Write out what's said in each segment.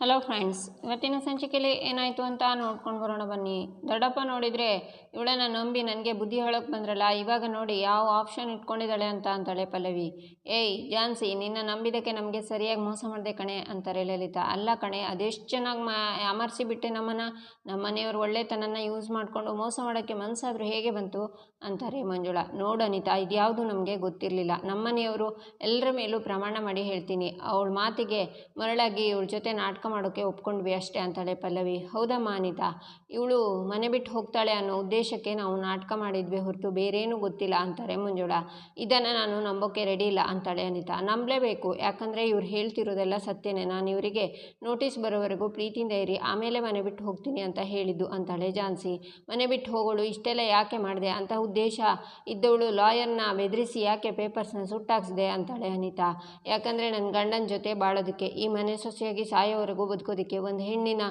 Hello friends ಇವತ್ತಿನ ಸಂಚಿಕೆಯಲ್ಲಿ ಏನಾಯಿತು ಅಂತ ನೋಡ್ಕೊಂಡು ಬರೋಣ ಬನ್ನಿ. ದೊಡ್ಡಪ್ಪ ನೋಡಿದರೆ, ಇವಳನ್ನ ನಂಬಿ ನನಗೆ ಬುದ್ಧಿ ಹೇಳೋಕ್ಕೆ ಬಂದ್ರಲ್ಲ, ಇವಾಗ ನೋಡಿ ಯಾವ ಆಪ್ಷನ್ ಇಟ್ಕೊಂಡಿದ್ದಾಳೆ ಅಂತ ಅಂತಾಳೆ ಪಲ್ಲವಿ. ಏಯ್, ಜಾನ್ಸಿ, ನಿನ್ನ ನಂಬಿದ್ದಕ್ಕೆ ನಮಗೆ ಸರಿಯಾಗಿ ಮೋಸ ಮಾಡಿದೆ ಕಣೆ, ಅಂತಾರೆ ಲಲಿತಾ. ಅಲ್ಲ ಕಣೆ, ಅದೆಷ್ಟು ಚೆನ್ನಾಗಿ ಮಾ ಅಮರ್ಸಿ ಬಿಟ್ಟೆ ನಮ್ಮನ್ನು. ನಮ್ಮ ಮನೆಯವರು ಒಳ್ಳೆತನನ ಯೂಸ್ ಮಾಡಿಕೊಂಡು ಮೋಸ ಮಾಡೋಕ್ಕೆ ಮನಸ್ಸಾದರೂ ಹೇಗೆ ಬಂತು? ಅಂತಾರೆ ಮಂಜುಳಾ. ನೋಡು ಅನಿತಾ, ಇದ್ಯಾವುದು ನಮಗೆ ಗೊತ್ತಿರಲಿಲ್ಲ. ನಮ್ಮನೆಯವರು ಎಲ್ಲರ ಮೇಲೂ ಪ್ರಮಾಣ ಮಾಡಿ ಹೇಳ್ತೀನಿ. ಅವಳ ಮಾತಿಗೆ ಮರಳಾಗಿ ಇವಳ ಜೊತೆ ನಾಟಕ ಮಾಡೋಕ್ಕೆ ಒಪ್ಕೊಂಡ್ವಿ ಅಷ್ಟೇ ಅಂತಾಳೆ ಪಲ್ಲವಿ. ಹೌದಮ್ಮ ಅನಿತಾ ಇವಳು ಮನೆ ಬಿಟ್ಟು ಹೋಗ್ತಾಳೆ ಅನ್ನೋ ಉದ್ದೇಶಕ್ಕೆ ನಾವು ನಾಟಕ ಮಾಡಿದ್ವಿ ಹೊರತು ಬೇರೇನೂ ಗೊತ್ತಿಲ್ಲ ಅಂತಾರೆ ಮಂಜುಳಾ. ಇದನ್ನು ನಾನು ನಂಬೋಕ್ಕೆ ರೆಡಿ ಇಲ್ಲ ಅಂತಾಳೆ ಅನಿತಾ. ನಂಬಲೇಬೇಕು. ಯಾಕಂದರೆ ಇವ್ರು ಹೇಳ್ತಿರೋದೆಲ್ಲ ಸತ್ಯನೇ. ನಾನು ಇವರಿಗೆ ನೋಟಿಸ್ ಬರೋವರೆಗೂ ಪ್ರೀತಿಯಿಂದ ಇರಿ, ಆಮೇಲೆ ಮನೆ ಬಿಟ್ಟು ಹೋಗ್ತೀನಿ ಅಂತ ಹೇಳಿದ್ದು ಅಂತಾಳೆ ಜಾನ್ಸಿ. ಮನೆ ಬಿಟ್ಟು ಹೋಗೋಳು ಇಷ್ಟೆಲ್ಲ ಯಾಕೆ ಮಾಡಿದೆ? ಅಂತ ಉದ್ದೇಶ ಇದ್ದವಳು ಲಾಯರ್ನ ಬೆದರಿಸಿ ಯಾಕೆ ಪೇಪರ್ಸ್ನ ಸುಟ್ಟಾಕ್ಸಿದೆ ಅಂತಾಳೆ ಅನಿತಾ. ಯಾಕಂದರೆ ನನ್ನ ಗಂಡನ ಜೊತೆ ಬಾಳೋದಕ್ಕೆ ಈ ಮನೆ ಸೊಸೆಯಾಗಿ ಸಾಯೋವರೆಗೂ ಬದುಕೋದಕ್ಕೆ ಒಂದು ಹೆಣ್ಣಿನ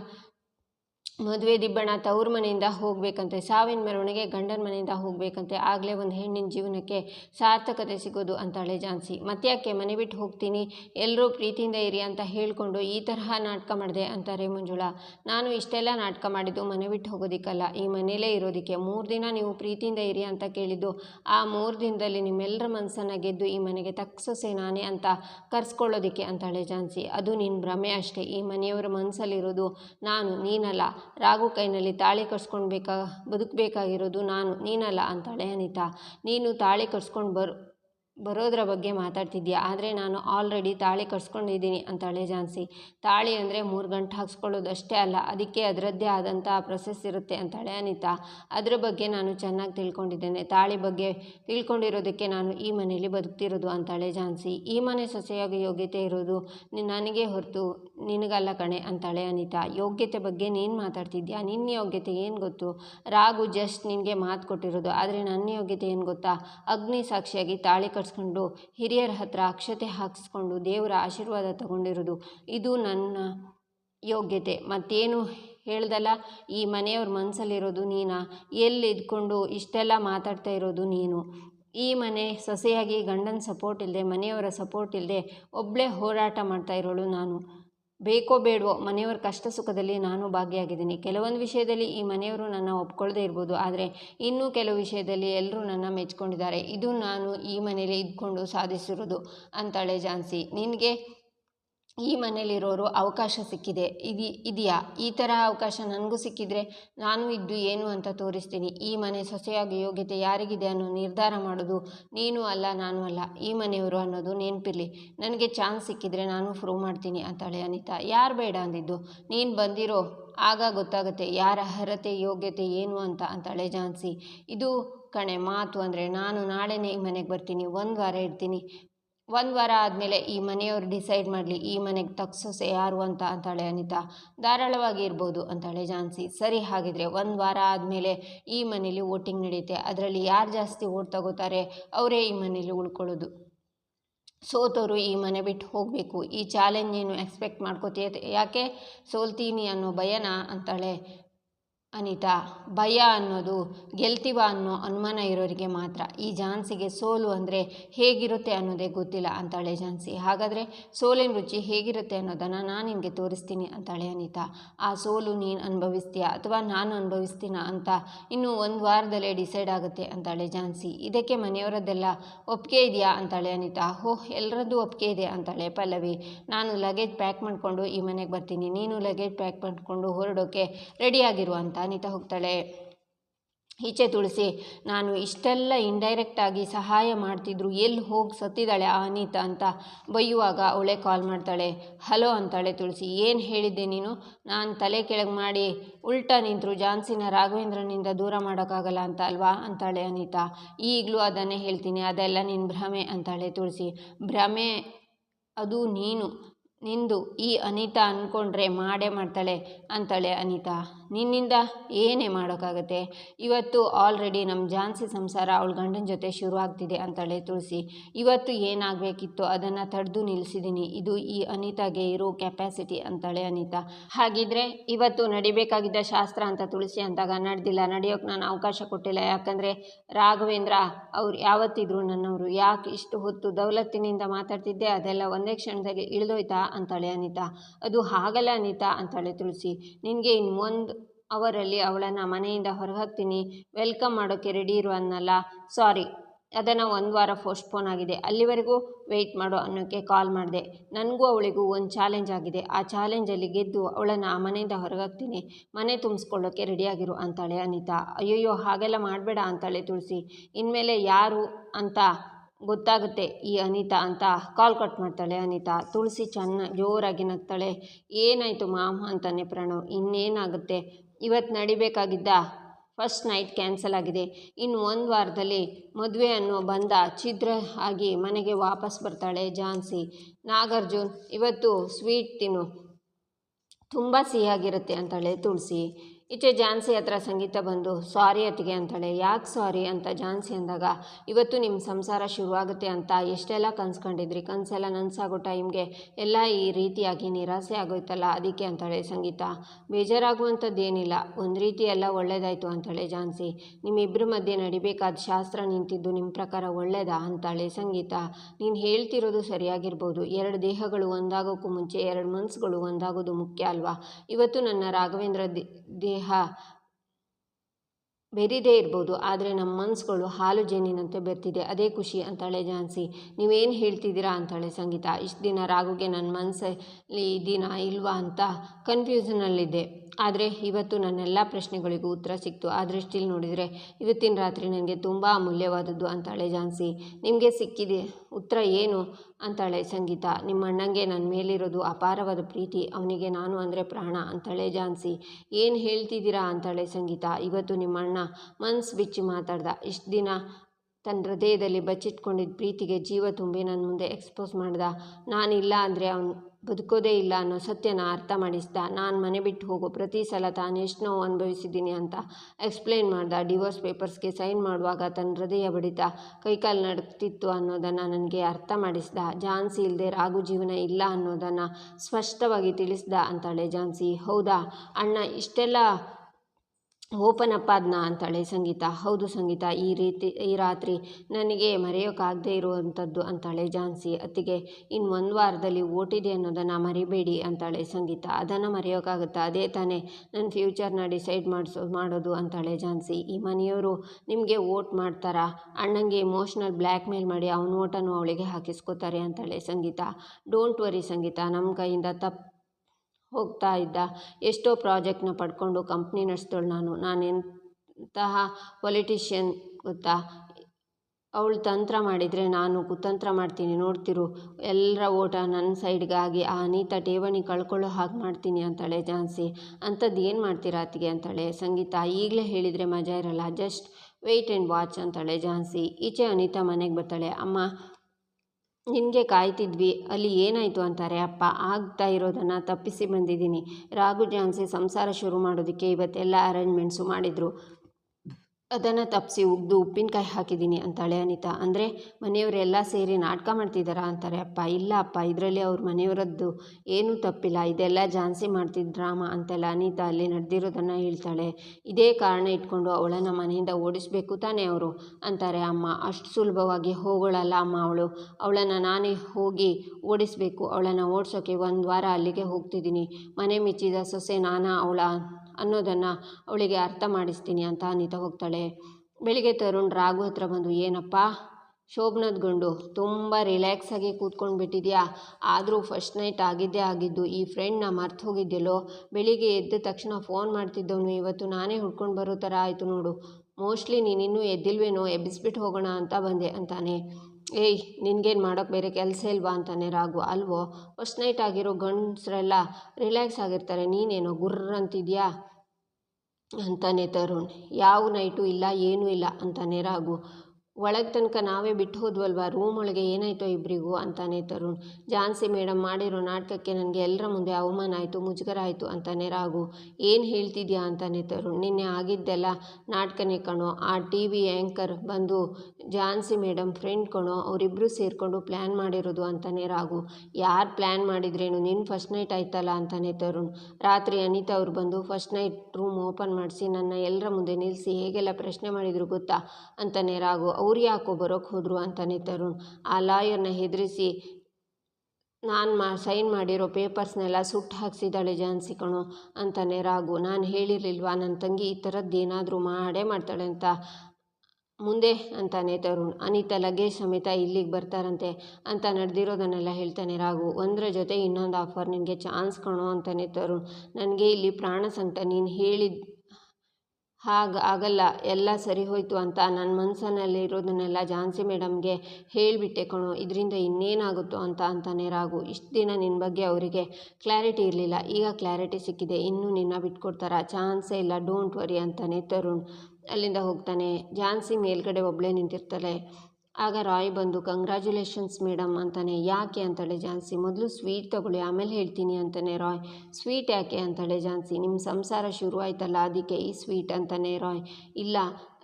ಮದುವೆ ದಿಬ್ಬಣ ತವ್ರ ಮನೆಯಿಂದ ಹೋಗಬೇಕಂತೆ, ಸಾವಿನ ಮೆರವಣಿಗೆ ಗಂಡನ ಮನೆಯಿಂದ ಹೋಗಬೇಕಂತೆ, ಆಗಲೇ ಒಂದು ಹೆಣ್ಣಿನ ಜೀವನಕ್ಕೆ ಸಾರ್ಥಕತೆ ಸಿಗೋದು ಅಂತಾಳೆ ಜಾನ್ಸಿ. ಮತ್ತ್ಯಾಕೆ ಮನೆ ಬಿಟ್ಟು ಹೋಗ್ತೀನಿ, ಎಲ್ಲರೂ ಪ್ರೀತಿಯಿಂದ ಇರಿ ಅಂತ ಹೇಳಿಕೊಂಡು ಈ ತರಹ ನಾಟಕ ಮಾಡಿದೆ ಅಂತಾರೆ ಮಂಜುಳಾ. ನಾನು ಇಷ್ಟೆಲ್ಲ ನಾಟಕ ಮಾಡಿದ್ದು ಮನೆ ಬಿಟ್ಟು ಹೋಗೋದಿಕ್ಕಲ್ಲ, ಈ ಮನೆಯಲ್ಲೇ ಇರೋದಕ್ಕೆ. ಮೂರು ದಿನ ನೀವು ಪ್ರೀತಿಯಿಂದ ಇರಿ ಅಂತ ಕೇಳಿದ್ದು, ಆ ಮೂರು ದಿನದಲ್ಲಿ ನಿಮ್ಮೆಲ್ಲರ ಮನಸ್ಸನ್ನು ಗೆದ್ದು ಈ ಮನೆಗೆ ತಕ್ಸೋಸೆ ನಾನೇ ಅಂತ ಕರ್ಸ್ಕೊಳ್ಳೋದಿಕ್ಕೆ ಅಂತಾಳೆ ಜಾನ್ಸಿ. ಅದು ನಿನ್ನ ಭ್ರಮೆ ಅಷ್ಟೇ, ಈ ಮನೆಯವರ ಮನಸ್ಸಲ್ಲಿರೋದು ನಾನು, ನೀನಲ್ಲ. ರಾಗು ಕೈನಲ್ಲಿ ತಾಳಿ ಕಟ್ಸ್ಕೊಳ್ಬೇಕಾ ಬದುಕಬೇಕಾಗಿರೋದು ನಾನು ನೀನಲ್ಲ ಅಂತಾಳೆ ಅನಿತಾ. ನೀನು ತಾಳಿ ಕಟ್ಸ್ಕೊಂಡು ಬರ್ ಬರೋದ್ರ ಬಗ್ಗೆ ಮಾತಾಡ್ತಿದ್ಯಾ? ಆದರೆ ನಾನು ಆಲ್ರೆಡಿ ತಾಳಿ ಕಟ್ಸ್ಕೊಂಡಿದ್ದೀನಿ ಅಂತಾಳೆ ಜಾನ್ಸಿ ತಾಳಿ ಅಂದರೆ ಮೂರು ಗಂಟೆ ಹಾಕ್ಸ್ಕೊಳ್ಳೋದು ಅಷ್ಟೇ ಅಲ್ಲ, ಅದಕ್ಕೆ ಅದರದ್ದೇ ಆದಂಥ ಪ್ರೊಸೆಸ್ ಇರುತ್ತೆ ಅಂತಾಳೆ ಅನಿತಾ. ಅದ್ರ ಬಗ್ಗೆ ನಾನು ಚೆನ್ನಾಗಿ ತಿಳ್ಕೊಂಡಿದ್ದೇನೆ. ತಾಳಿ ಬಗ್ಗೆ ತಿಳ್ಕೊಂಡಿರೋದಕ್ಕೆ ನಾನು ಈ ಮನೆಯಲ್ಲಿ ಬದುಕ್ತಿರೋದು ಅಂತಾಳೆ ಜಾನ್ಸಿ ಈ ಮನೆ ಸೊಸೆಯಾಗಿ ಯೋಗ್ಯತೆ ಇರೋದು ನನಗೆ ಹೊರತು ನಿನಗಲ್ಲ ಕಣೆ ಅಂತಾಳೆ ಅನಿತಾ. ಯೋಗ್ಯತೆ ಬಗ್ಗೆ ನೀನು ಮಾತಾಡ್ತಿದ್ಯಾ? ನಿನ್ನ ಯೋಗ್ಯತೆ ಏನು ಗೊತ್ತು? ರಾಗು ಜಸ್ಟ್ ನಿನಗೆ ಮಾತು ಕೊಟ್ಟಿರೋದು, ಆದರೆ ನನ್ನ ಯೋಗ್ಯತೆ ಏನು ಗೊತ್ತಾ? ಅಗ್ನಿ ಸಾಕ್ಷಿಯಾಗಿ ತಾಳಿ ಕಟ್ಸ್ಕೊಂಡು ಹಿರಿಯರ ಹತ್ರ ಅಕ್ಷತೆ ಹಾಕಿಸ್ಕೊಂಡು ದೇವರ ಆಶೀರ್ವಾದ ತಗೊಂಡಿರೋದು ಇದು ನನ್ನ ಯೋಗ್ಯತೆ. ಮತ್ತೇನು ಹೇಳ್ದಲ್ಲ, ಈ ಮನೆಯವ್ರ ಮನಸ್ಸಲ್ಲಿರೋದು ನೀನಾ? ಎಲ್ಲಿ ಇದ್ಕೊಂಡು ಇಷ್ಟೆಲ್ಲ ಮಾತಾಡ್ತಾ ಇರೋದು ನೀನು? ಈ ಮನೆ ಸೊಸೆಯಾಗಿ ಗಂಡನ ಸಪೋರ್ಟ್ ಇಲ್ಲದೆ ಮನೆಯವರ ಸಪೋರ್ಟ್ ಇಲ್ಲದೆ ಒಬ್ಬಳೇ ಹೋರಾಟ ಮಾಡ್ತಾ ಇರೋಳು ನಾನು. ಬೇಕೋ ಬೇಡವೋ ಮನೆಯವರ ಕಷ್ಟ ಸುಖದಲ್ಲಿ ನಾನು ಭಾಗಿಯಾಗಿದ್ದೀನಿ. ಕೆಲವೊಂದು ವಿಷಯದಲ್ಲಿ ಈ ಮನೆಯವರು ನನ್ನ ಒಪ್ಕೊಳ್ಳದೇ ಇರ್ಬೋದು. ಆದರೆ ಇನ್ನೂ ಕೆಲವು ವಿಷಯದಲ್ಲಿ ಎಲ್ಲರೂ ನನ್ನ ಮೆಚ್ಕೊಂಡಿದ್ದಾರೆ. ಇದು ನಾನು ಈ ಮನೇಲಿ ಇದ್ಕೊಂಡು ಸಾಧಿಸಿರೋದು, ಅಂತಾಳೆ ಜಾನ್ಸಿ ನಿನಗೆ ಈ ಮನೇಲಿರೋರು ಅವಕಾಶ ಸಿಕ್ಕಿದೆ. ಇದು, ಇದೆಯಾ? ಈ ಥರ ಅವಕಾಶ ನನಗೂ ಸಿಕ್ಕಿದರೆ ನಾನು ಇದ್ದು ಏನು ಅಂತ ತೋರಿಸ್ತೀನಿ. ಈ ಮನೆ ಸೊಸೆಯಾಗಿ ಯೋಗ್ಯತೆ ಯಾರಿಗಿದೆ ಅನ್ನೋ ನಿರ್ಧಾರ ಮಾಡೋದು ನೀನು ಅಲ್ಲ, ನಾನು ಅಲ್ಲ. ಈ ಮನೆಯವರು ಅನ್ನೋದು ನೆನಪಿರಲಿ. ನನಗೆ ಚಾನ್ಸ್ ಸಿಕ್ಕಿದರೆ ನಾನು ಪ್ರೂವ್ ಮಾಡ್ತೀನಿ ಅಂತಾಳೆ ಅನಿತಾ. ಯಾರು ಬೇಡ ಅಂದಿದ್ದು? ನೀನು ಬಂದಿರೋ ಆಗ ಗೊತ್ತಾಗುತ್ತೆ ಯಾರ ಅರ್ಹತೆ, ಯೋಗ್ಯತೆ ಏನು ಅಂತ ಅಂತಾಳೆ ಜಾನ್ಸಿ ಇದು ಕಣೆ, ಮಾತು ಅಂದರೆ ನಾನು ನಾಳೆನೇ ಈ ಮನೆಗೆ ಬರ್ತೀನಿ, ಒಂದು ವಾರ ಇರ್ತೀನಿ. ಒಂದು ವಾರ ಆದಮೇಲೆ ಈ ಮನೆಯವರು ಡಿಸೈಡ್ ಮಾಡಲಿ, ಈ ಮನೆಗೆ ತಗ್ಸೋಸೆ ಯಾರು ಅಂತ, ಅಂತಾಳೆ ಅನಿತಾ. ಧಾರಾಳವಾಗಿ ಇರ್ಬೋದು, ಅಂತಾಳೆ ಜಾನ್ಸಿ ಸರಿ, ಹಾಗಿದ್ರೆ ಒಂದು ವಾರ ಆದಮೇಲೆ ಈ ಮನೇಲಿ ವೋಟಿಂಗ್ ನಡೆಯುತ್ತೆ ಅದರಲ್ಲಿ ಯಾರು ಜಾಸ್ತಿ ಓಟ್ ತಗೋತಾರೆ, ಅವರೇ ಈ ಮನೇಲಿ ಉಳ್ಕೊಳ್ಳೋದು. ಸೋತವರು ಈ ಮನೆ ಬಿಟ್ಟು ಹೋಗಬೇಕು. ಈ ಚಾಲೆಂಜ್ ಏನು ಎಕ್ಸ್ಪೆಕ್ಟ್ ಮಾಡ್ಕೋತೀಯ ಯಾಕೆ? ಸೋಲ್ತೀನಿ ಅನ್ನೋ ಭಯನ? ಅಂತಾಳೆ ಅನಿತಾ, ಭಯ ಅನ್ನೋದು, ಗೆಲ್ತೀವ ಅನ್ನೋ ಅನುಮಾನ ಇರೋರಿಗೆ ಮಾತ್ರ. ಈ ಜಾನ್ಸಿಗೆ ಸೋಲು ಅಂದರೆ ಹೇಗಿರುತ್ತೆ ಅನ್ನೋದೇ ಗೊತ್ತಿಲ್ಲ ಅಂತಾಳೆ ಜಾನ್ಸಿ ಹಾಗಾದರೆ ಸೋಲಿನ ರುಚಿ ಹೇಗಿರುತ್ತೆ ಅನ್ನೋದನ್ನು ನಾನು ನಿನಗೆ ತೋರಿಸ್ತೀನಿ ಅಂತಾಳೆ ಅನಿತಾ. ಆ ಸೋಲು ನೀನು ಅನುಭವಿಸ್ತೀಯಾ ಅಥವಾ ನಾನು ಅನುಭವಿಸ್ತೀನ ಅಂತ ಇನ್ನೂ ಒಂದು ವಾರದಲ್ಲೇ ಡಿಸೈಡ್ ಆಗುತ್ತೆ ಅಂತಾಳೆ ಜಾನ್ಸಿ ಇದಕ್ಕೆ ಮನೆಯವರದ್ದೆಲ್ಲ ಒಪ್ಪಿಗೆ ಇದೆಯಾ ಅಂತಾಳೆ ಅನಿತಾ. ಓಹ್ ಎಲ್ಲರದ್ದು ಒಪ್ಪಿಗೆ ಇದೆ ಅಂತಾಳೆ ಪಲ್ಲವಿ. ನಾನು ಲಗೇಜ್ ಪ್ಯಾಕ್ ಮಾಡಿಕೊಂಡು ಈ ಮನೆಗೆ ಬರ್ತೀನಿ. ನೀನು ಲಗೇಜ್ ಪ್ಯಾಕ್ ಮಾಡಿಕೊಂಡು ಹೊರಡೋಕ್ಕೆ ರೆಡಿಯಾಗಿರು ಅಂತ. ಅನಿತಾ ಹೋಗ್ತಾಳೆ. ಈಚೆ ತುಳಸಿ, ನಾನು ಇಷ್ಟೆಲ್ಲ ಇಂಡೈರೆಕ್ಟಾಗಿ ಸಹಾಯ ಮಾಡ್ತಿದ್ರು, ಎಲ್ಲಿ ಹೋಗಿ ಸತ್ತಿದ್ದಾಳೆ ಆ ಅನಿತಾ ಅಂತ ಬೈಯುವಾಗ ಅವಳೆ ಕಾಲ್ ಮಾಡ್ತಾಳೆ. ಹಲೋ ಅಂತಾಳೆ ತುಳಸಿ. ಏನು ಹೇಳಿದ್ದೆ ನೀನು? ನಾನು ತಲೆ ಕೆಳಗೆ ಮಾಡಿ ಉಲ್ಟಾ ನಿಂತರು ಜಾನ್ಸಿನ ರಾಘವೇಂದ್ರನಿಂದ ದೂರ ಮಾಡೋಕ್ಕಾಗಲ್ಲ ಅಂತ ಅಲ್ವಾ? ಅಂತಾಳೆ ಅನಿತಾ. ಈಗಲೂ ಅದನ್ನೇ ಹೇಳ್ತೀನಿ. ಅದೆಲ್ಲ ನಿನ್ನ ಭ್ರಮೆ ಅಂತಾಳೆ ತುಳಸಿ. ಭ್ರಮೆ ಅದು ನೀನು. ನಿಂದು ಈ ಅನಿತಾ ಅಂದ್ಕೊಂಡ್ರೆ ಮಾಡೇ ಮಾಡ್ತಾಳೆ ಅಂತಾಳೆ ಅನಿತಾ. ನಿನ್ನಿಂದ ಏನೇ ಮಾಡೋಕ್ಕಾಗತ್ತೆ? ಇವತ್ತು ಆಲ್ರೆಡಿ ನಮ್ಮ ಜಾನ್ಸಿ ಸಂಸಾರ ಅವಳ ಗಂಡನ ಜೊತೆ ಶುರು ಆಗ್ತಿದೆ ಅಂತಾಳೆ ತುಳಸಿ. ಇವತ್ತು ಏನಾಗಬೇಕಿತ್ತು ಅದನ್ನು ತಡೆದು ನಿಲ್ಲಿಸಿದ್ದೀನಿ ಇದು ಈ ಅನಿತಾಗೆ ಇರೋ ಕೆಪಾಸಿಟಿ ಅಂತಾಳೆ ಅನಿತಾ. ಹಾಗಿದ್ರೆ ಇವತ್ತು ನಡಿಬೇಕಾಗಿದ್ದ ಶಾಸ್ತ್ರ ಅಂತ ತುಳಸಿ ಅಂತಾಗ ನಡೆದಿಲ್ಲ. ನಡೆಯೋಕೆ ನಾನು ಅವಕಾಶ ಕೊಟ್ಟಿಲ್ಲ. ಯಾಕಂದರೆ ರಾಘವೇಂದ್ರ ಅವ್ರು ಯಾವತ್ತಿದ್ರು ನನ್ನವರು. ಯಾಕೆ ಇಷ್ಟು ಹೊತ್ತು ದೌಲತ್ತಿನಿಂದ ಮಾತಾಡ್ತಿದ್ದೆ? ಅದೆಲ್ಲ ಒಂದೇ ಕ್ಷಣದಲ್ಲಿ ಇಳಿದೋಯ್ತಾ? ಅಂತಾಳೆ ಅನಿತಾ. ಅದು ಹಾಗಲ್ಲ ಅನಿತಾ ಅಂತಾಳೆ ತುಳಸಿ. ನಿನಗೆ ಇನ್ನು ಒಂದು ಅವರಲ್ಲಿ ಅವಳನ್ನು ಮನೆಯಿಂದ ಹೊರಹಾಕ್ತೀನಿ ವೆಲ್ಕಮ್ ಮಾಡೋಕ್ಕೆ ರೆಡಿ ಇರು ಅನ್ನಲ್ಲ. ಸಾರಿ, ಅದನ್ನು ಒಂದು ವಾರ ಪೋಸ್ಟ್ಪೋನ್ ಆಗಿದೆ. ಅಲ್ಲಿವರೆಗೂ ವೆಯ್ಟ್ ಮಾಡು ಅನ್ನೋಕ್ಕೆ ಕಾಲ್ ಮಾಡಿದೆ. ನನಗೂ ಅವಳಿಗೂ ಒಂದು ಚಾಲೆಂಜ್ ಆಗಿದೆ. ಆ ಚಾಲೆಂಜಲ್ಲಿ ಗೆದ್ದು ಅವಳನ್ನು ಆ ಮನೆಯಿಂದ ಹೊರಗಾಗ್ತೀನಿ. ಮನೆ ತುಂಬಿಸ್ಕೊಳ್ಳೋಕ್ಕೆ ರೆಡಿಯಾಗಿರು ಅಂತಾಳೆ ಅನಿತಾ. ಅಯ್ಯಯ್ಯೋ, ಹಾಗೆಲ್ಲ ಮಾಡಬೇಡ ಅಂತಾಳೆ ತುಳಸಿ. ಇನ್ಮೇಲೆ ಯಾರು ಅಂತ ಗೊತ್ತಾಗುತ್ತೆ, ಈ ಅನಿತಾ ಅಂತ. ಕಾಲ್ ಕಟ್ ಮಾಡ್ತಾಳೆ ಅನಿತಾ. ತುಳಸಿ ಚೆನ್ನ, ಜೋರಾಗಿ ನಗ್ತಾಳೆ. ಏನಾಯಿತು ಮಾಮ ಅಂತಾನೆ ಪ್ರಣವ್ ಇನ್ನೇನಾಗುತ್ತೆ? ಇವತ್ತು ನಡಿಬೇಕಾಗಿದ್ದ? ಫಸ್ಟ್ ನೈಟ್ ಕ್ಯಾನ್ಸಲ್ ಆಗಿದೆ. ಇನ್ನು ಒಂದು ವಾರದಲ್ಲಿ ಮದುವೆ ಅನ್ನೋ ಬಂದ ಛಿದ್ರ ಆಗಿ ಮನೆಗೆ ವಾಪಸ್ ಬರ್ತಾಳೆ ಝಾನ್ಸಿ ನಾಗಾರ್ಜುನ್, ಇವತ್ತು ಸ್ವೀಟ್ ತಿನ್ನು. ತುಂಬ ಸಿಹಿಯಾಗಿರುತ್ತೆ ಅಂತಾಳೆ ತುಳಸಿ. ಈಚೆ ಝಾನ್ಸಿ ಹತ್ರ ಸಂಗೀತ ಬಂದು, ಸಾರಿ ಅತ್ತಿಗೆ ಅಂತಾಳೆ. ಯಾಕೆ ಸಾರಿ ಅಂತ ಝಾನ್ಸಿ ಅಂದಾಗ, ಇವತ್ತು ನಿಮ್ಮ ಸಂಸಾರ ಶುರುವಾಗುತ್ತೆ ಅಂತ ಎಷ್ಟೆಲ್ಲ ಕನ್ಸ್ಕೊಂಡಿದ್ರಿ. ಕನಸೆಲ್ಲ ನನಸಾಗೋ ಟೈಮ್ಗೆ ಎಲ್ಲ ಈ ರೀತಿಯಾಗಿ ನಿರಾಸೆ ಆಗೋಯ್ತಲ್ಲ, ಅದಕ್ಕೆ ಅಂತಾಳೆ ಸಂಗೀತ. ಬೇಜಾರಾಗುವಂಥದ್ದೇನಿಲ್ಲ. ಒಂದು ರೀತಿ ಎಲ್ಲ ಒಳ್ಳೇದಾಯಿತು ಅಂತಾಳೆ ಝಾನ್ಸಿ ನಿಮ್ಮಿಬ್ಬರ ಮಧ್ಯೆ ನಡಿಬೇಕಾದ ಶಾಸ್ತ್ರ ನಿಂತಿದ್ದು ನಿಮ್ಮ ಪ್ರಕಾರ ಒಳ್ಳೇದಾ? ಅಂತಾಳೆ ಸಂಗೀತ. ನೀನು ಹೇಳ್ತಿರೋದು ಸರಿಯಾಗಿರ್ಬೋದು. ಎರಡು ದೇಹಗಳು ಒಂದಾಗೋಕ್ಕೂ ಮುಂಚೆ, ಎರಡು ಮನಸ್ಸುಗಳು ಒಂದಾಗೋದು ಮುಖ್ಯ ಅಲ್ವಾ? ಇವತ್ತು ನನ್ನ ರಾಘವೇಂದ್ರ ದೇ- ದೇಹ ಬೆರಿದೇ ಇರ್ಬೋದು, ಆದರೆ ನಮ್ಮ ಮನಸ್ಸುಗಳು ಹಾಲು ಜೇನಿನಂತೆ ಬೆರ್ತಿದೆ. ಅದೇ ಖುಷಿ ಅಂತಾಳೆ ಝಾನ್ಸಿ ನೀವೇನು ಹೇಳ್ತಿದ್ದೀರಾ ಅಂತಾಳೆ ಸಂಗೀತ. ಇಷ್ಟು ದಿನ ರಾಘುಗೆ ನನ್ನ ಮನಸ್ಸಲ್ಲಿ ದಿನ ಇಲ್ವಾ ಅಂತ ಕನ್ಫ್ಯೂಷನಲ್ಲಿದ್ದೆ ಆದರೆ ಇವತ್ತು ನನ್ನೆಲ್ಲ ಪ್ರಶ್ನೆಗಳಿಗೂ ಉತ್ತರ ಸಿಕ್ತು. ಆ ದೃಷ್ಟಿಲಿ ನೋಡಿದರೆ ಇವತ್ತಿನ ರಾತ್ರಿ ನನಗೆ ತುಂಬ ಅಮೂಲ್ಯವಾದದ್ದು ಅಂತಾಳೆ ಝಾನ್ಸಿ. ನಿಮಗೆ ಸಿಕ್ಕಿದೆ ಉತ್ತರ ಏನು? ಅಂತಾಳೆ ಸಂಗೀತ. ನಿಮ್ಮ ಅಣ್ಣಂಗೆ ನನ್ನ ಮೇಲಿರೋದು ಅಪಾರವಾದ ಪ್ರೀತಿ. ಅವನಿಗೆ ನಾನು ಅಂದರೆ ಪ್ರಾಣ ಅಂತಾಳೆ ಝಾನ್ಸಿ. ಏನು ಹೇಳ್ತಿದ್ದೀರಾ? ಅಂತಾಳೆ ಸಂಗೀತ. ಇವತ್ತು ನಿಮ್ಮ ಅಣ್ಣ ಮನ್ಸು ಬಿಚ್ಚಿ ಮಾತಾಡ್ದ. ಇಷ್ಟು ದಿನ ತನ್ನ ಹೃದಯದಲ್ಲಿ ಬಚ್ಚಿಟ್ಕೊಂಡಿದ್ದ ಪ್ರೀತಿಗೆ ಜೀವ ತುಂಬಿ ನನ್ನ ಮುಂದೆ ಎಕ್ಸ್ಪೋಸ್ ಮಾಡ್ದ. ನಾನಿಲ್ಲ ಅಂದರೆ ಅವನು ಬದುಕೋದೇ ಇಲ್ಲ ಅನ್ನೋ ಸತ್ಯನ ಅರ್ಥ ಮಾಡಿಸ್ದ. ನಾನು ಮನೆ ಬಿಟ್ಟು ಹೋಗೋ ಪ್ರತಿ ಸಲ ತಾನು ಎಷ್ಟು ನೋವು ಅನುಭವಿಸಿದ್ದೀನಿ ಅಂತ ಎಕ್ಸ್ಪ್ಲೈನ್ ಮಾಡ್ದ. ಡಿವೋರ್ಸ್ ಪೇಪರ್ಸ್ಗೆ ಸೈನ್ ಮಾಡುವಾಗ ತನ್ನ ಹೃದಯ ಬಡಿತ ಕೈಕಾಲು ನಡುಕ್ತಿತ್ತು ಅನ್ನೋದನ್ನು ನನಗೆ ಅರ್ಥ ಮಾಡಿಸ್ದ. ಝಾನ್ಸಿ ಇಲ್ಲದೆ ರಾಗು ಜೀವನ ಇಲ್ಲ ಅನ್ನೋದನ್ನು ಸ್ಪಷ್ಟವಾಗಿ ತಿಳಿಸ್ದ ಅಂತಾಳೆ ಝಾನ್ಸಿ ಹೌದಾ? ಅಣ್ಣ, ಇಷ್ಟೆಲ್ಲ ಓಪನ್ ಅಪ್ ಅಂತಾಳೆ ಸಂಗೀತ. ಹೌದು ಸಂಗೀತ, ಈ ರೀತಿ, ಈ ರಾತ್ರಿ ನನಗೆ ಮರೆಯೋಕ್ಕಾಗದೇ ಇರುವಂಥದ್ದು ಅಂತಾಳೆ ಝಾನ್ಸಿ ಅತ್ತಿಗೆ ಇನ್ನು ಒಂದು ವಾರದಲ್ಲಿ ಓಟಿದೆ ಅನ್ನೋದನ್ನು ಮರಿಬೇಡಿ ಅಂತಾಳೆ ಸಂಗೀತ. ಅದನ್ನು ಮರೆಯೋಕ್ಕಾಗುತ್ತಾ ಅದೇ ತಾನೇ ನನ್ನ ಫ್ಯೂಚರ್ನ ಡಿಸೈಡ್ ಮಾಡಿಸೋ, ಮಾಡೋದು ಅಂತಾಳೆ ಝಾನ್ಸಿ ಈ ಮನೆಯವರು ನಿಮಗೆ ಓಟ್ ಮಾಡ್ತಾರಾ? ಅಣ್ಣಂಗೆ ಇಮೋಷ್ನಲ್ ಬ್ಲ್ಯಾಕ್ ಮೇಲ್ ಮಾಡಿ ಅವನ ಓಟನ್ನು ಅವಳಿಗೆ ಹಾಕಿಸ್ಕೋತಾರೆ ಅಂತಾಳೆ ಸಂಗೀತ. ಡೋಂಟ್ ವರಿ ಸಂಗೀತ. ನಮ್ಮ ಕೈಯಿಂದ ತಪ್ಪು ಹೋಗ್ತಾ ಇದ್ದ. ಎಷ್ಟೋ ಪ್ರಾಜೆಕ್ಟ್ನ ಪಡ್ಕೊಂಡು ಕಂಪ್ನಿ ನಡೆಸ್ದೋಳು ನಾನು. ನಾನು ಎಂತಹ ಪೊಲಿಟಿಷಿಯನ್ ಗೊತ್ತಾ? ಅವಳು ತಂತ್ರ ಮಾಡಿದರೆ ನಾನು ಕುತಂತ್ರ ಮಾಡ್ತೀನಿ. ನೋಡ್ತಿರು ಎಲ್ಲರ ಓಟ ನನ್ನ ಸೈಡ್ಗಾಗಿ ಆ ಅನಿತಾ ಠೇವಣಿ ಕಳ್ಕೊಳ್ಳೋ ಹಾಗೆ ಮಾಡ್ತೀನಿ ಅಂತಾಳೆ ಝಾನ್ಸಿ. ಅಂಥದ್ದು ಏನು ಮಾಡ್ತೀರಾ ಅತ್ತಿಗೆ ಅಂತಾಳೆ. ಸಂಗೀತ, ಈಗಲೇ ಹೇಳಿದರೆ ಮಜಾ ಇರಲ್ಲ. ಜಸ್ಟ್ ವೆಯ್ಟ್ ಆ್ಯಂಡ್ ವಾಚ್ ಅಂತಾಳೆ ಝಾನ್ಸಿ. ಈಚೆ ಅನಿತಾ ಮನೆಗೆ ಬರ್ತಾಳೆ. ಅಮ್ಮ ನಿನಗೆ ಕಾಯ್ತಿದ್ವಿ. ಅಲ್ಲಿ ಏನಾಯಿತು ಅಂತಾರೆ, ಅಪ್ಪ, ಆಗ್ತಾ ಇರೋದನ್ನು ತಪ್ಪಿಸಿ ಬಂದಿದ್ದೀನಿ. ರಾಘು ಜಾನ್ಸಿ ಸಂಸಾರ ಶುರು ಮಾಡೋದಕ್ಕೆ ಇವತ್ತೆಲ್ಲ ಅರೇಂಜ್ಮೆಂಟ್ಸು ಮಾಡಿದರು. ಅದನ್ನು ತಪ್ಪಿಸಿ ಉಗ್ದು ಉಪ್ಪಿನಕಾಯಿ ಹಾಕಿದ್ದೀನಿ ಅಂತಾಳೆ ಅನಿತಾ. ಅಂದರೆ ಮನೆಯವರೆಲ್ಲ ಸೇರಿ ನಾಟಕ ಮಾಡ್ತಿದ್ದಾರಾ ಅಂತಾರೆ. ಅಪ್ಪ, ಇಲ್ಲ ಅಪ್ಪ, ಇದರಲ್ಲಿ ಅವ್ರ ಮನೆಯವರದ್ದು ಏನೂ ತಪ್ಪಿಲ್ಲ. ಇದೆಲ್ಲ ಜಾನ್ಸಿ ಮಾಡ್ತಿದ್ದ ಡ್ರಾಮಾ ಅಂತೆಲ್ಲ ಅನಿತಾ ಅಲ್ಲಿ ನಡೆದಿರೋದನ್ನು ಹೇಳ್ತಾಳೆ. ಇದೇ ಕಾರಣ ಇಟ್ಕೊಂಡು ಅವಳನ್ನು ಮನೆಯಿಂದ ಓಡಿಸಬೇಕು ತಾನೇ ಅವರು ಅಂತಾರೆ ಅಮ್ಮ. ಅಷ್ಟು ಸುಲಭವಾಗಿ ಹೋಗೋಳಲ್ಲ ಅಮ್ಮ ಅವಳು. ಅವಳನ್ನು ನಾನೇ ಹೋಗಿ ಓಡಿಸಬೇಕು. ಅವಳನ್ನು ಓಡಿಸೋಕ್ಕೆ ಒಂದು ವಾರ ಅಲ್ಲಿಗೆ ಹೋಗ್ತಿದ್ದೀನಿ. ಮನೆ ಮಿಚ್ಚಿದ ಸೊಸೆ ನಾನಾ ಅವಳ ಅನ್ನೋದನ್ನು ಅವಳಿಗೆ ಅರ್ಥ ಮಾಡಿಸ್ತೀನಿ ಅಂತ ಅನಿತಾ ಹೋಗ್ತಾಳೆ. ಬೆಳಿಗ್ಗೆ ತರುಣ್ ರಾಘು ಹತ್ರ ಬಂದು, ಏನಪ್ಪ? ಶೋಭನದ ಗಂಡು, ತುಂಬ ರಿಲ್ಯಾಕ್ಸ್ ಆಗಿ ಕೂತ್ಕೊಂಡು ಬಿಟ್ಟಿದ್ಯಾ? ಆದರೂ ಫಸ್ಟ್ ನೈಟ್ ಆಗಿದ್ದೇ ಆಗಿದ್ದು, ಈ ಫ್ರೆಂಡ್ನ ಮರ್ತು ಹೋಗಿದ್ಯಲ್ಲೋ? ಬೆಳಿಗ್ಗೆ ಎದ್ದ ತಕ್ಷಣ ಫೋನ್ ಮಾಡ್ತಿದ್ದವನು, ಇವತ್ತು ನಾನೇ ಹುಡ್ಕೊಂಡು ಬರೋ ಥರ ಆಯಿತು ನೋಡು. ಮೋಸ್ಟ್ಲಿ ನೀನಿನ್ನೂ ಎದ್ದಿಲ್ವೇನೋ? ಎಬ್ಬಿಸ್ಬಿಟ್ಟು ಹೋಗೋಣ ಅಂತ ಬಂದೆ, ಅಂತಾನೆ. ಏಯ್, ನಿನಗೇನು ಮಾಡೋಕ್ಕೆ ಬೇರೆ ಕೆಲಸ ಇಲ್ವಾ ಅಂತಾನೆ ರಾಘು. ಅಲ್ವೋ, ಫಸ್ಟ್ ನೈಟ್ ಆಗಿರೋ ಗಂಡಸ್ರೆಲ್ಲ ರಿಲ್ಯಾಕ್ಸ್ ಆಗಿರ್ತಾರೆ. ನೀನೇನೋ ಗುರ್ರ ಅಂತಿದ್ಯಾ? ಅಂತಾನೆ ತರುಣ್. ಯಾವ ನೈಟು ಇಲ್ಲ, ಏನೂ ಇಲ್ಲ, ಅಂತಾನೆ ರಾಘು. ಒಳಗೆ ತನಕ ನಾವೇ ಬಿಟ್ಟು ಹೋದ್ವಲ್ವ? ರೂಮ್ ಒಳಗೆ ಏನಾಯಿತೋ ಇಬ್ಬರಿಗೂ ಅಂತಾನೆ ತರುಣ್. ಝಾನ್ಸಿ ಮೇಡಮ್ ಮಾಡಿರೋ ನಾಟಕಕ್ಕೆ ನನಗೆ ಎಲ್ಲರ ಮುಂದೆ ಅವಮಾನ ಆಯಿತು, ಮುಜುಗರ ಆಯಿತು ಅಂತಾನೆ ರಾಘು. ಏನು ಹೇಳ್ತಿದ್ಯಾ? ಅಂತಾನೆ ತರುಣ್. ನಿನ್ನೆ ಆಗಿದ್ದೆಲ್ಲ ನಾಟಕನೇ ಕಣೋ. ಆ ಟಿ ವಿ ಆ್ಯಂಕರ್ ಬಂದು ಝಾನ್ಸಿ ಮೇಡಮ್ ಫ್ರೆಂಡ್ ಕಣೋ ಅವರಿಬ್ಬರು ಸೇರಿಕೊಂಡು ಪ್ಲ್ಯಾನ್ ಮಾಡಿರೋದು ಅಂತಾನೆ ರಾಘು. ಯಾರು ಪ್ಲ್ಯಾನ್ ಮಾಡಿದ್ರೇನು? ನಿನ್ನ ಫಸ್ಟ್ ನೈಟ್ ಆಯ್ತಲ್ಲ? ಅಂತಾನೆ ತರುಣ್. ರಾತ್ರಿ ಅನಿತಾ ಅವ್ರು ಬಂದು ಫಸ್ಟ್ ನೈಟ್ ರೂಮ್ ಓಪನ್ ಮಾಡಿಸಿ ನನ್ನ ಎಲ್ಲರ ಮುಂದೆ ನಿಲ್ಲಿಸಿ ಹೇಗೆಲ್ಲ ಪ್ರಶ್ನೆ ಮಾಡಿದರು ಗೊತ್ತಾ? ಅಂತಾನೆ ರಾಘು. ಅವ್ರು ಯಾಕೋ ಬರೋಕ್ಕೆ ಹೋದರು ಅಂತಾನೆ ತರುಣ್. ಆ ಲಾಯರ್ನ ಹೆದರಿಸಿ, ನಾನು ಮಾ, ಸೈನ್ ಮಾಡಿರೋ ಪೇಪರ್ಸ್ನೆಲ್ಲ ಸುಟ್ಟು ಹಾಕ್ಸಿದ್ದಾಳೆ ಜಾನ್ಸಿ ಕಣೋ ಅಂತಾನೆ ರಾಘು. ನಾನು ಹೇಳಿರಲಿಲ್ವಾ ನನ್ನ ತಂಗಿ ಈ ಥರದ್ದು ಏನಾದರೂ ಮಾಡೇ ಮಾಡ್ತಾಳೆ ಅಂತ. ಮುಂದೆ ಅಂತಾನೆ ತರುಣ್. ಅನಿತಾ ಲಗೇಜ್ ಸಮೇತ ಇಲ್ಲಿಗೆ ಬರ್ತಾರಂತೆ ಅಂತ ನಡೆದಿರೋದನ್ನೆಲ್ಲ ಹೇಳ್ತಾನೆ ರಾಘು. ಒಂದರ ಜೊತೆ ಇನ್ನೊಂದು ಆಫರ್ ನಿನಗೆ ಚಾನ್ಸ್ ಕಣೋ ಅಂತಾನೆ ತರುಣ್. ನನಗೆ ಇಲ್ಲಿ ಪ್ರಾಣ ಸಂಕಟ, ನೀನು ಹೇಳಿದ ಹಾಗೆ ಆಗಲ್ಲ, ಎಲ್ಲ ಸರಿ ಹೋಯಿತು ಅಂತ ನನ್ನ ಮನಸ್ಸಿನಲ್ಲಿರೋದನ್ನೆಲ್ಲ ಝಾನ್ಸಿ ಮೇಡಮ್ಗೆ ಹೇಳಿಬಿಟ್ಟೆ ಕಣೋ, ಇದರಿಂದ ಇನ್ನೇನಾಗುತ್ತೋ ಅಂತ ಅಂತಾನೆ ರಾಗು ಇಷ್ಟು ದಿನ ನಿನ್ನ ಬಗ್ಗೆ ಅವರಿಗೆ ಕ್ಲಾರಿಟಿ ಇರಲಿಲ್ಲ. ಈಗ ಕ್ಲಾರಿಟಿ ಸಿಕ್ಕಿದೆ. ಇನ್ನೂ ನಿನ್ನ ಬಿಟ್ಕೊಡ್ತಾರ. ಚಾನ್ಸೇ ಇಲ್ಲ. ಡೋಂಟ್ ವರಿ ಅಂತಾನೆ ತರುಣ್ ಅಲ್ಲಿಂದ ಹೋಗ್ತಾನೆ. ಝಾನ್ಸಿ ಮೇಲ್ಗಡೆ ಒಬ್ಬಳೇ ನಿಂತಿರ್ತಾಳೆ. ಆಗ ರಾಯ್ ಬಂದು ಕಂಗ್ರ್ಯಾಚುಲೇಷನ್ಸ್ ಮೇಡಮ್ ಅಂತಾನೆ. ಯಾಕೆ? ಅಂತಾಳೆ ಝಾನ್ಸಿ ಮೊದಲು ಸ್ವೀಟ್ ತಗೊಳ್ಳಿ, ಆಮೇಲೆ ಹೇಳ್ತೀನಿ ಅಂತಾನೆ ರಾಯ್. ಸ್ವೀಟ್ ಯಾಕೆ? ಅಂತಾಳೆ ಝಾನ್ಸಿ ನಿಮ್ಮ ಸಂಸಾರ ಶುರು ಆಯ್ತಲ್ಲ ಅದಕ್ಕೆ ಈ ಸ್ವೀಟ್ ಅಂತಾನೆ ರಾಯ್. ಇಲ್ಲ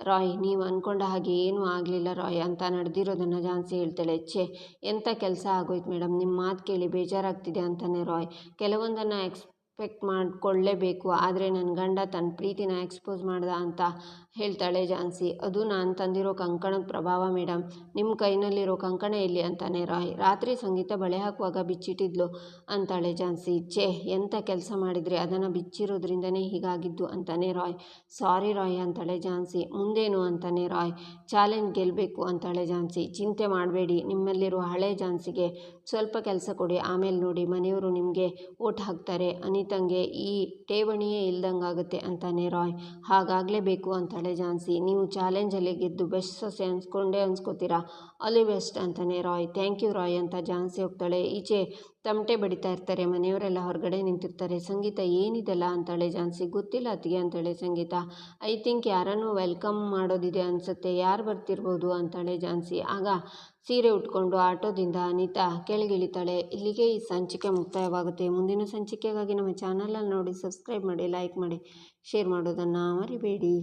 ರಾಯ್, ನೀವು ಅಂದ್ಕೊಂಡ ಹಾಗೆ ಏನೂ ಆಗಲಿಲ್ಲ ರಾಯ್ ಅಂತ ನಡೆದಿರೋದನ್ನು ಝಾನ್ಸಿ ಹೇಳ್ತಾಳೆ. ಛೇ ಎಂಥ ಕೆಲಸ ಆಗೋಯ್ತು ಮೇಡಮ್ ನಿಮ್ಮ ಮಾತು ಕೇಳಿ ಬೇಜಾರಾಗ್ತಿದೆ ಅಂತಾನೆ ರಾಯ್. ಕೆಲವೊಂದನ್ನು ಎಕ್ಸ್ಪೆಕ್ಟ್ ಮಾಡಿಕೊಳ್ಳೇಬೇಕು ಆದರೆ ನನ್ನ ಗಂಡ ತನ್ನ ಪ್ರೀತಿನ ಎಕ್ಸ್ಪೋಸ್ ಮಾಡ್ದ ಅಂತ ಹೇಳ್ತಾಳೆ ಝಾನ್ಸಿ, ಅದು ನಾನು ತಂದಿರೋ ಕಂಕಣದ ಪ್ರಭಾವ ಮೇಡಮ್ ನಿಮ್ಮ ಕೈನಲ್ಲಿರೋ ಕಂಕಣ ಎಲ್ಲಿ ಅಂತಾನೆ ರಾಯ್. ರಾತ್ರಿ ಸಂಗೀತ ಬಳೆ ಹಾಕುವಾಗ ಬಿಚ್ಚಿಟ್ಟಿದ್ಲು ಅಂತಾಳೆ ಝಾನ್ಸಿ. ಛೇ ಎಂಥ ಕೆಲಸ ಮಾಡಿದರೆ? ಅದನ್ನು ಬಿಚ್ಚಿರೋದ್ರಿಂದನೇ ಹೀಗಾಗಿದ್ದು ಅಂತಾನೆ ರಾಯ್. ಸಾರಿ ರಾಯ್, ಅಂತಾಳೆ ಝಾನ್ಸಿ. ಮುಂದೇನು? ಅಂತಾನೆ ರಾಯ್. ಚಾಲೆಂಜ್ ಗೆಲ್ಲಬೇಕು ಅಂತಾಳೆ ಝಾನ್ಸಿ. ಚಿಂತೆ ಮಾಡಬೇಡಿ. ನಿಮ್ಮಲ್ಲಿರೋ ಹಳೆ ಝಾನ್ಸಿಗೆ ಸ್ವಲ್ಪ ಕೆಲಸ ಕೊಡಿ. ಆಮೇಲೆ ನೋಡಿ. ಮನೆಯವರು ನಿಮಗೆ ಓಟ್ ಹಾಕ್ತಾರೆ. ಅನಿತಂಗೆ ಈ ಠೇವಣಿಯೇ ಇಲ್ದಂಗಾಗುತ್ತೆ, ಅಂತಾನೆ ರಾಯ್. ಹಾಗಾಗಲೇಬೇಕು, ಅಂತಾಳೆ ಝಾನ್ಸಿ. ನೀವು ಚಾಲೆಂಜಲ್ಲಿ ಗೆದ್ದು ಬೆಸ್ಟ್ ಸೊಸೆ ಅನ್ಸ್ಕೊಂಡೇ ಅನ್ಸ್ಕೋತೀರಾ? ಅಲ್ಲಿ ಬೆಸ್ಟ್ ಅಂತಾನೆ ರಾಯ್. ಥ್ಯಾಂಕ್ ಯು ರಾಯ್ ಅಂತ ಝಾನ್ಸಿ ಹೋಗ್ತಾಳೆ. ಈಚೆ ತಮಟೆ ಬಡಿತಾ ಇರ್ತಾರೆ. ಮನೆಯವರೆಲ್ಲ ಹೊರಗಡೆ ನಿಂತಿರ್ತಾರೆ. ಸಂಗೀತ ಏನಿದೆಲ್ಲ ಅಂತಾಳೆ ಝಾನ್ಸಿ. ಗೊತ್ತಿಲ್ಲ ಅತ್ತಿಗೆ ಅಂತಾಳೆ ಸಂಗೀತ. ಐ ಥಿಂಕ್ ಯಾರನ್ನೂ ವೆಲ್ಕಮ್ ಮಾಡೋದಿದೆ ಅನಿಸುತ್ತೆ. ಯಾರು ಬರ್ತಿರ್ಬೋದು? ಅಂತಾಳೆ ಝಾನ್ಸಿ. ಆಗ ಸೀರೆ ಉಟ್ಕೊಂಡು ಆಟೋದಿಂದ ಅನಿತಾ ಕೆಳಗಿಳಿತಾಳೆ. ಇಲ್ಲಿಗೆ ಈ ಸಂಚಿಕೆ ಮುಕ್ತಾಯವಾಗುತ್ತೆ. ಮುಂದಿನ ಸಂಚಿಕೆಗಾಗಿ ನಮ್ಮ ಚಾನಲಲ್ಲಿ ನೋಡಿ, ಸಬ್ಸ್ಕ್ರೈಬ್ ಮಾಡಿ, ಲೈಕ್ ಮಾಡಿ, ಶೇರ್ ಮಾಡೋದನ್ನು ಮರಿಬೇಡಿ.